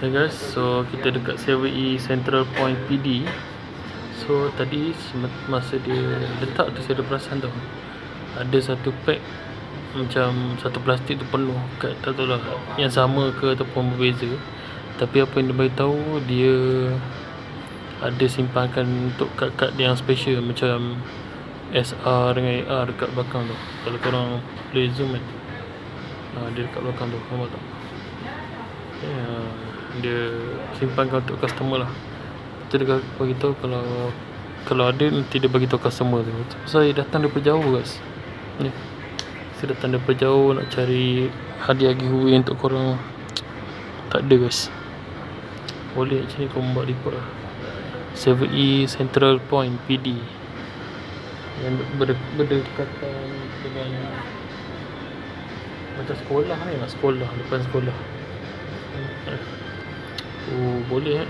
Hey guys, so kita dekat 7E Central Point PD So tadi masa dia letak tu saya ada perasan tau. Ada satu pack Macam satu plastik tu penuh kat, Tak tahu lah. Yang sama ke ataupun berbeza. Tapi apa yang dia beritahu Dia ada simpankan untuk kad-kad yang special Macam SR dengan AR dekat belakang tu. Kalau korang boleh zoom kan ha, Dia dekat belakang tu, nampak tak? Ya, dia simpankan untuk customer lah Kita dia bagi tahu kalau kalau ada nanti dia bagi tahu customer tu. Saya datang daripada jauh guys. Ni. Saya datang daripada jauh nak cari hadiah giveaway untuk korang. Tak ada guys. Boleh sini kau buat report lah. 7E Central Point PD. Yang ber- berdekatan dengan macam sekolah ni lah sekolah depan sekolah. Oh boleh eh.